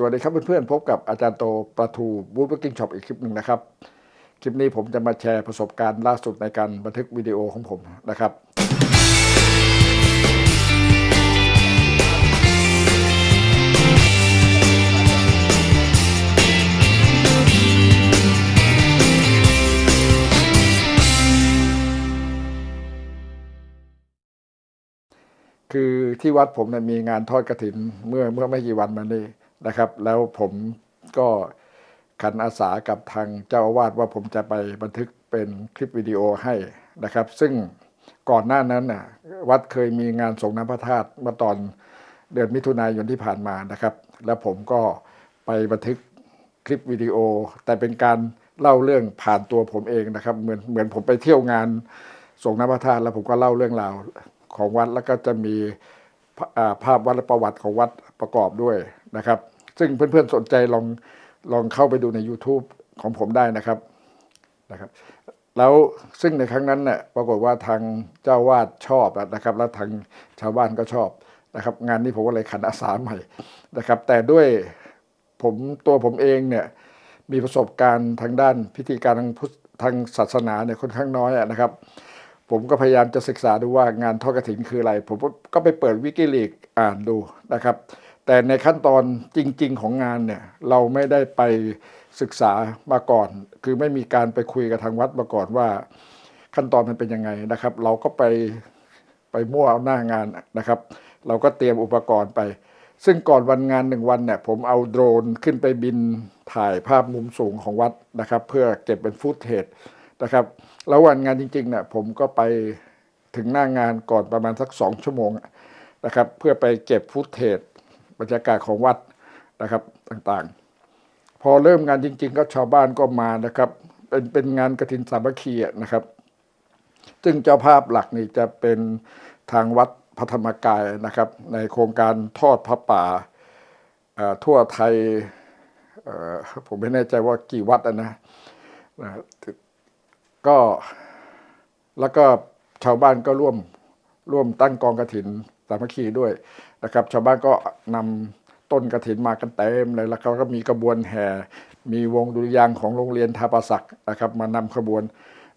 สวัสดีครับเพื่อนๆพบกับอาจารย์โตประทูบูธเบกกิ้งช็อปอีกคลิปหนึ่งนะครับ คลิปนี้ผมจะมาแชร์ประสบการณ์ล่าสุดในการบันทึกวิดีโอของผมนะครับ คือที่วัดผมเนี่ยมีงานทอดกระถินเมื่อเมื่อไม่กี่วันมานี้ นะครับ แล้วผมก็ขันอาสากับทางเจ้าอาวาสว่าผมจะไปบันทึกเป็นคลิปวิดีโอให้นะครับ ซึ่งก่อนหน้านั้นน่ะวัดเคยมีงานส่งน้ำพระธาตุมื่อตอนเดือนมิถุนายนที่ผ่านมานะครับ แล้วผมก็ไปบันทึกคลิปวิดีโอ แต่เป็นการเล่าเรื่องผ่านตัวผมเองนะครับ เหมือนเหมือนผมไปเที่ยวงานส่งน้ำพระธาตุแล้วผมก็เล่าเรื่องราวของวัดแล้วก็จะมีภาอ่าภาพวัดและประวัติของวัดประกอบด้วย นะครับ ซึ่งเพื่อนๆสนใจลองลองเข้าไปดูใน YouTube ของผมได้นะครับนะครับ แล้วซึ่งในครั้งนั้นเนี่ยปรากฏว่าทางเจ้าวาดชอบนะครับ แล้วทางชาวบ้านก็ชอบนะครับ งานนี้ผมก็เลยขันอาสาใหม่นะครับ แต่ด้วยผมตัวผมเองเนี่ยมีประสบการณ์ทางด้านพิธีการทางพุทธทางศาสนาเนี่ยค่อนข้างน้อยนะครับ ผมก็พยายามจะศึกษาดูว่างานทอดกฐินคืออะไร ผมก็ไปเปิดวิกิลีกอ่านดูนะครับ แต่ในขั้นตอนจริง ๆ ของงานเนี่ยเราไม่ได้ไปศึกษามาก่อน คือไม่มีการไปคุยกับทางวัดมาก่อนว่า ขั้นตอนมันเป็นยังไงนะครับ เราก็ไปไปมั่วเอาหน้างานนะครับ เราก็เตรียมอุปกรณ์ไป ซึ่งก่อนวันงานหนึ่งวันเนี่ยผมเอาโดรนขึ้นไปบินถ่ายภาพมุมสูงของวัดนะครับ เพื่อเก็บเป็นฟุตเทจนะครับแล้ววันงานจริงๆเนี่ยผมก็ไปถึงหน้างานก่อนประมาณสักสองชั่วโมงนะครับ เพื่อไปเก็บฟุตเทจ บรรยากาศของวัดนะครับต่างๆ พอเริ่มงานจริง ๆ ก็ชาวบ้านก็มานะครับ เป็นเป็นงานกฐินสามัคคีนะครับ ซึ่งเจ้าภาพหลักนี่จะเป็นทางวัดพระธรรมกายนะครับ ในโครงการทอดพระป่าทั่วไทยผมไม่แน่ใจว่ากี่วัดนะนะก็แล้วก็ชาวบ้านก็ร่วมร่วมตั้งกองกระถินสามัคคีด้วย นะครับ ชาวบ้านก็นำต้นกระถินมากันเต็มเลยแล้วเขาก็มีกระบวนแห่ มีวงดุริยางของโรงเรียนทาประศักด์นะครับ มานำขบวน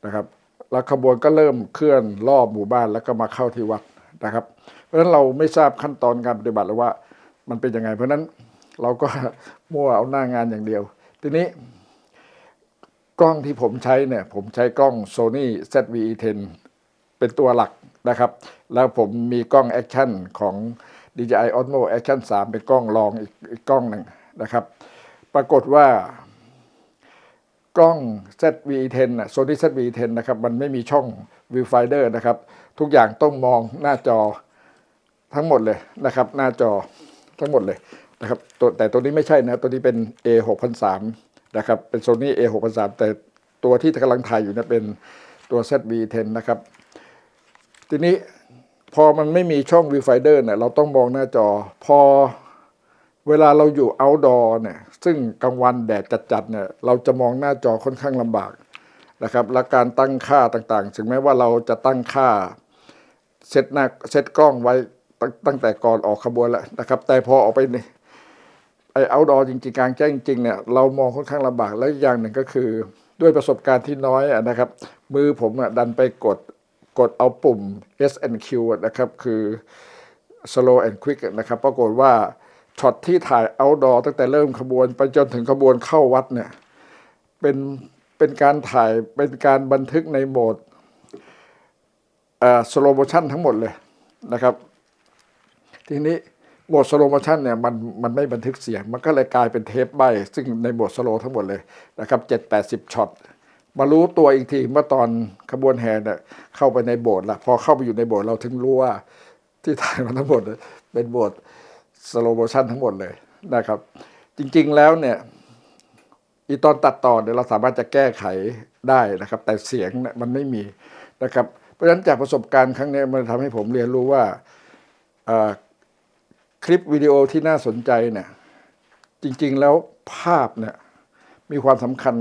นะครับ แล้วขบวนก็เริ่มเคลื่อนรอบหมู่บ้านแล้วก็มาเข้าที่วัดนะครับ เพราะฉะนั้นเราไม่ทราบขั้นตอนการปฏิบัติเลยว่า มันเป็นยังไง เพราะฉะนั้นเราก็มั่วเอาหน้างานอย่างเดียว ทีนี้กล้องที่ผมใช้เนี่ย ผมใช้กล้อง Sony ZV-E10 เป็นตัวหลักนะครับ แล้วผมมีกล้องแอคชั่นของ DJI Osmo Action 3 เป็นกล้องรองอีกอีกกล้องหนึ่งนะครับ ปรากฏว่ากล้อง ZV-10 น่ะ Sony ZV-10 นะครับ มันไม่มีช่อง Viewfinder นะครับ ทุกอย่างต้องมองหน้าจอทั้งหมดเลยนะครับ หน้าจอทั้งหมดเลยนะครับตัวแต่ตัวนี้ไม่ใช่นะ ตัวนี้เป็น A 6 0 0นะครับ เป็น Sony A 6 0 0แต่ตัวที่กำลังถ่ายอยู่นะเป็นตัว ZV-10 นะครับ ทีนี้ พอมันไม่มีช่อง Viewfinder เนี่ยเราต้องมองหน้าจอ พอเวลาเราอยู่ outdoor เนี่ยซึ่งกลางวันแดดจัดๆเนี่ยเราจะมองหน้าจอค่อนข้างลำบากนะครับและการตั้งค่าต่างๆ ถึงแม้ว่าเราจะตั้งค่าเซตหน้าเซตกล้องไว้ตั้งแต่ก่อนออกขบวนแล้วนะครับ แต่พอออกไปในไอเอาดอจริงๆกลางแจ้งจริงๆเนี่ยเรามองค่อนข้างลำบากและอย่างหนึ่งก็คือ ด้วยประสบการณ์ที่น้อยนะครับ มือผมอะดันไปกด ดเอาปุ่ม S and Q นะครับ คือ slow and quick นะครับ ปรากฏว่าช็อตที่ถ่าย outdoor ตั้งแต่เริ่มขบวน ไปจนถึงขบวนเข้าวัดเนี่ย เป็นเป็นการถ่ายเป็นการบันทึกในโหมดสโลโมชันทั้งหมดเลยนะครับ ทีนี้โหมดสโลโมชันเนี่ยมันมันไม่บันทึกเสียง มันก็เลยกลายเป็นเทปใบ ซึ่งในโหมดสโลทั้งหมดเลยนะครับเจ็ดแปดสิบช็อต มารู้ตัวอีกทีเมื่อตอนขบวนแห่เนี่ยเข้าไปในโบสถ์ละพอเข้าไปอยู่ในโบสถ์เราถึงรู้ว่าที่ถ่ายมาทั้งหมดเป็นโหมดสโลโมชันทั้งหมดเลยนะครับ จริงๆแล้วเนี่ยอีตอนตัดต่อเนี่ยเราสามารถจะแก้ไขได้นะครับ แต่เสียงเนี่ยมันไม่มีนะครับ เพราะฉะนั้นจากประสบการณ์ครั้งนี้มันทำให้ผมเรียนรู้ว่าคลิปวิดีโอที่น่าสนใจเนี่ยจริง ๆ แล้วภาพเนี่ยมีความสำคัญ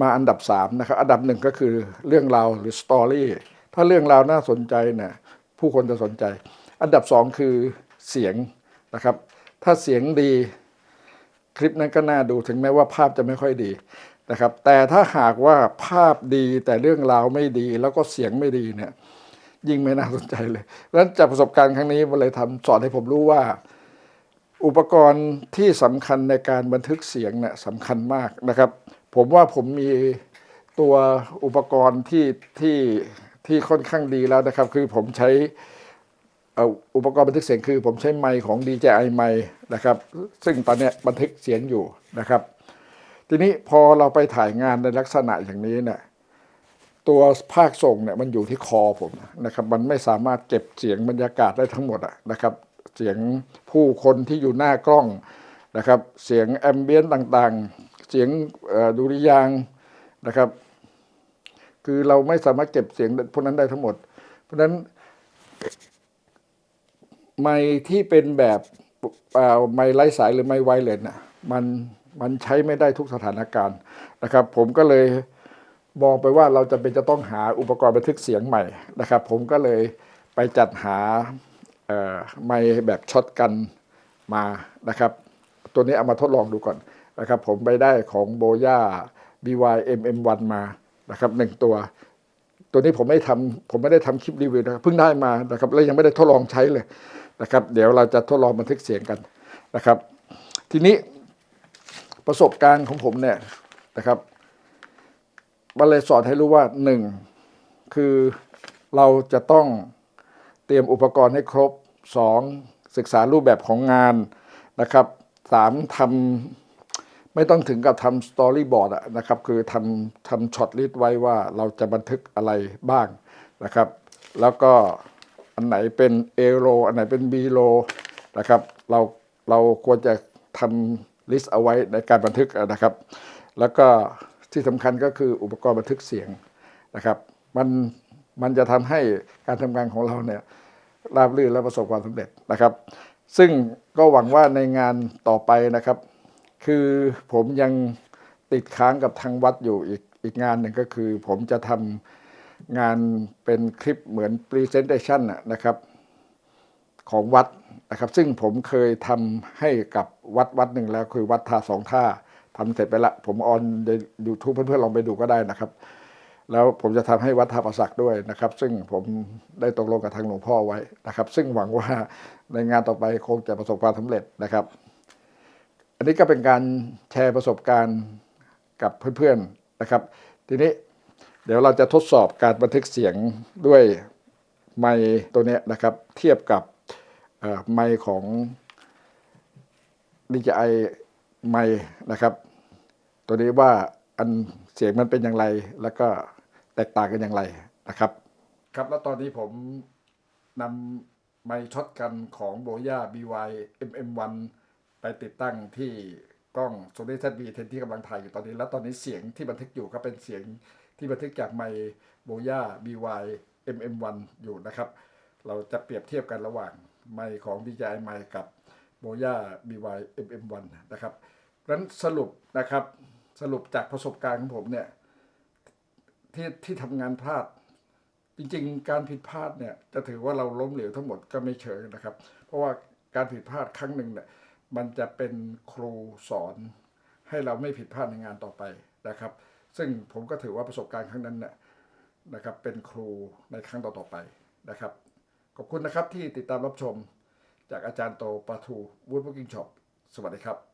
มาอันดับสามนะครับอันดับหนึ่งก็คือเรื่องราวหรือสตอรี่ถ้าเรื่องราวน่าสนใจเนี่ยผู้คนจะสนใจ อันดับสองคือเสียงนะครับ ถ้าเสียงดีคลิปนั้นก็น่าดูถึงแม้ว่าภาพจะไม่ค่อยดีนะครับ แต่ถ้าหากว่าภาพดีแต่เรื่องราวไม่ดี แล้วก็เสียงไม่ดีเนี่ยยิ่งไม่น่าสนใจเลยดังนั้นจากประสบการณ์ครั้งนี้มันเลยทำสอนให้ผมรู้ว่า อุปกรณ์ที่สำคัญในการบันทึกเสียงเนี่ยสำคัญมากนะครับ ผมว่าผมมีตัวอุปกรณ์ที่ที่ที่ค่อนข้างดีแล้วนะครับ คือผมใช้อุปกรณ์บันทึกเสียงคือ ผมใช้ไมค์ของ DJI ไมค์นะครับ ซึ่งตอนนี้บันทึกเสียงอยู่นะครับ ทีนี้พอเราไปถ่ายงานในลักษณะอย่างนี้เนี่ยตัวภาคส่งเนี่ยมันอยู่ที่คอผมนะครับ มันไม่สามารถเก็บเสียงบรรยากาศได้ทั้งหมดอะนะครับ เสียงผู้คนที่อยู่หน้ากล้องนะครับ เสียงแอมเบียนต่างๆ เสียงดุริยางนะครับ คือเราไม่สามารถเก็บเสียงพวกนั้นได้ทั้งหมด เพราะฉะนั้นไมค์ที่เป็นแบบไมค์ไร้สายหรือไมค์ไวเลสน่ะมันมันใช้ไม่ได้ทุกสถานการณ์นะครับ ผมก็เลยมองไปว่าเราจะเป็นจะต้องหาอุปกรณ์บันทึกเสียงใหม่นะครับ ผมก็เลยไปจัดหาไมค์แบบช็อตกันมานะครับ ตัวนี้เอามาทดลองดูก่อน นะครับผมไปได้ของโบย่า BY MM1 มานะครับหนึ่งตัว ตัวนี้ผมไม่ทำผมไม่ได้ทำคลิปรีวิวนะครับเพิ่งได้มานะครับแล้วยังไม่ได้ทดลองใช้เลยนะครับ เดี๋ยวเราจะทดลองบันทึกเสียงกันนะครับ ทีนี้ประสบการณ์ของผมเนี่ยนะครับมันเลยสอนให้รู้ว่าหนึ่งคือเราจะต้องเตรียมอุปกรณ์ให้ครบสองศึกษารูปแบบของงานนะครับสามทำ ไม่ต้องถึงกับทำสตอรี่บอร์ดนะครับคือทำทำช็อตลิสต์ไว้ว่าเราจะบันทึกอะไรบ้างนะครับ แล้วก็อันไหนเป็นเอโรอันไหนเป็นบีโรนะครับเราเราควรจะทำลิสต์เอาไว้ในการบันทึกนะครับ แล้วก็ที่สำคัญก็คืออุปกรณ์บันทึกเสียงนะครับ มันมันจะทำให้การทำงานของเราเนี่ยราบรื่นและประสบความสำเร็จนะครับ ซึ่งก็หวังว่าในงานต่อไปนะครับ คือผมยังติดค้างกับทางวัดอยู่อีกอีกงานหนึ่งก็คือ ผมจะทำงานเป็นคลิปเหมือน Presentation นะนะครับ ของวัดนะครับ ซึ่งผมเคยทำให้กับวัดวัดหนึ่งแล้ว คือวัดท่าสองท่าทำเสร็จไปละ ผมออนในยูทูบเพื่อนๆลองไปดูก็ได้นะครับ แล้วผมจะทำให้วัดท่าประสักด้วยนะครับ ซึ่งผมได้ตกลงกับทางหลวงพ่อไว้นะครับ ซึ่งหวังว่าในงานต่อไปคงจะประสบความสำเร็จนะครับ อันนี้ก็เป็นการแชร์ประสบการณ์กับเพื่อนๆนะครับ ทีนี้เดี๋ยวเราจะทดสอบการบันทึกเสียงด้วยไมค์ตัวนี้นะครับ เทียบกับไมค์ของ DJI ไมค์นะครับ ตัวนี้ว่าอันเสียงมันเป็นอย่างไร แล้วก็แตกต่างกันอย่างไรนะครับ ครับแล้วตอนนี้ผมนำไมค์ช็อตกันของโบย่า BY MM1 ไปติดตั้งที่กล้อง Sony ZV 10 ที่กำลังถ่ายอยู่ตอนนี้ แล้วตอนนี้เสียงที่บันทึกอยู่ก็เป็นเสียงที่บันทึกจากไมค์โบย่า BY MM1 อยู่นะครับ เราจะเปรียบเทียบกันระหว่างไมค์ของ DJI ไมค์กับโบย่า BY MM1 นะครับนั้นสรุปนะครับสรุปจากประสบการณ์ของผมเนี่ยที่ที่ทำงานพลาด จริงๆ การผิดพลาดเนี่ยจะถือว่าเราล้มเหลวทั้งหมดก็ไม่เชิงนะครับ เพราะว่าการผิดพลาดครั้งหนึ่งเนี่ย มันจะเป็นครูสอน ให้เราไม่ผิดพลาดในงานต่อไปนะครับ ซึ่งผมก็ถือว่าประสบการณ์ครั้งนั้นเนี่ยนะครับเป็นครูในครั้งต่อๆไปนะครับ ขอบคุณนะครับที่ติดตามรับชมจากอาจารย์โตปาทูวูดบุ๊กิ้งช็อปสวัสดีครับ